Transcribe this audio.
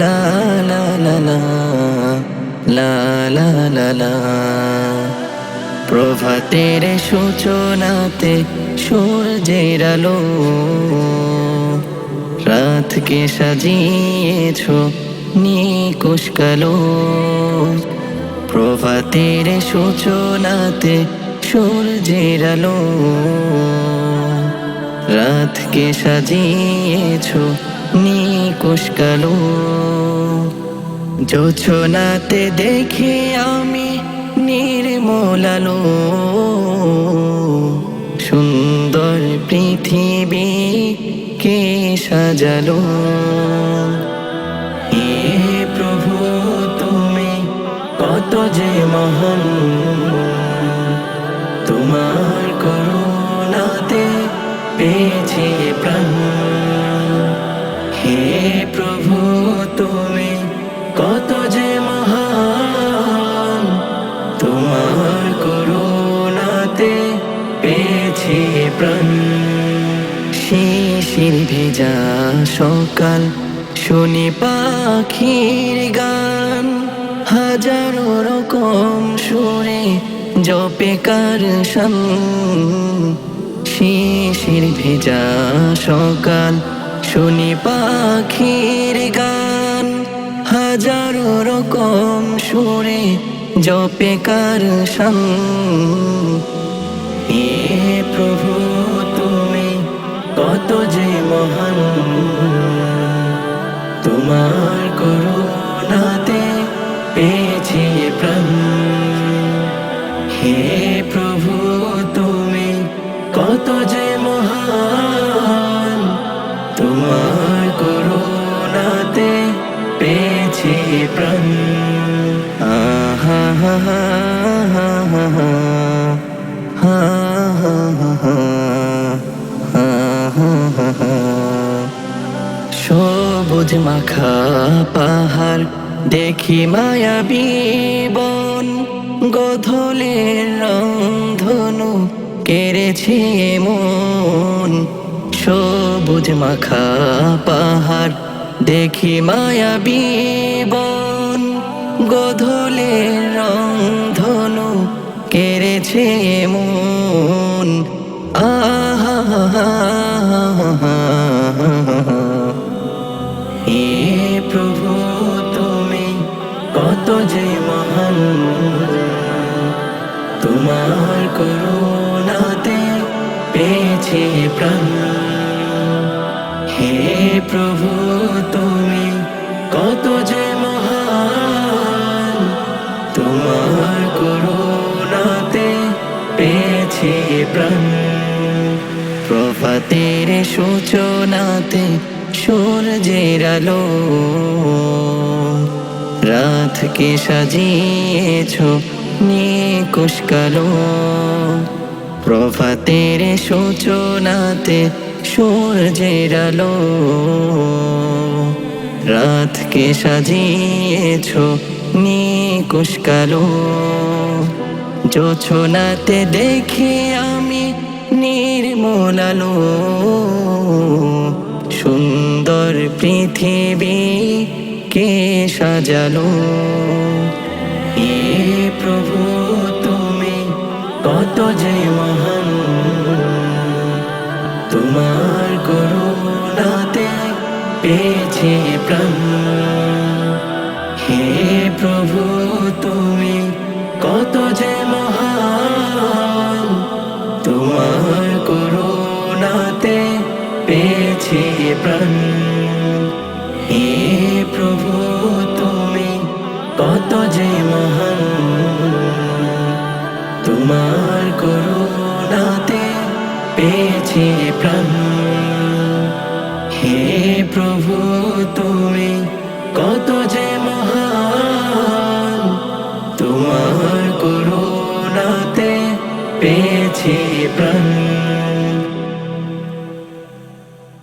লা লা লা লা লা লা লা প্রভাতের সূচনাতে সূর্যের আলো, রাতকে সাজিয়েছ নিকুশ কালো, প্রভাতের সূচনাতে সূর্যের আলো। রাতকে সাজিয়েছ নিকুশ কালো। জোছনাতে দেখি আমি নির্মলালো সুন্দর পৃথিবী কে সাজালো। হে প্রভু, তুমি কত যে মহান। প্রভু, তুমি কত যে মহান, তোমার করুণাতে পেয়েছি প্রাণ। শিশির ভেজা সকাল, শুনি পাখির গান। হাজারো রকম সুরে জপে কার শিশির ভেজা সকাল শুনি পাখির গান, হাজারো রকম সুরে জপে কার প্রভু, তুমি কত যে মহান। তোমার করুণাতে পেয়েছি প্রাণ। হে প্রভু, তুমি কত যে মহান। গেছে প্রাণ সবুজ মাখা পাহাড় দেখি মায়াবী বন গধলের রংধনু কেড়েছে মন সবুজ মাখা পাহাড় দেখি মায়াবী বন রং ধনু কেড়েছে মন। আহা হে প্রভু তুমি কত যে মহান। তোমার করুণাতে পেয়েছে প্রাণ। হে প্রভু তুমি কত যে মহান, তোমার করুণাতে পেয়েছি প্রাণ। প্রভাতের সূচনাতে সূর্যের আলো, রাতকে সাজিয়েছ নিকুশ কালো। প্রভাতের সূচনাতে সূর্যের আলো। রাতকে সাজিয়েছ নিকুশ কালো। জোছনাতে দেখি আমি নির্মলালো সুন্দর পৃথিবী কে সাজালো? এ প্রভু কত যে মহান, তোমার করুণাতে পেয়েছি প্রাণ। হে প্রভু, তুমি কত যে মহান, তোমার করুণাতে পেয়েছি প্রাণ। হয়েছে প্রাণ। হে প্রভু তুমি কত যে মহান তোমার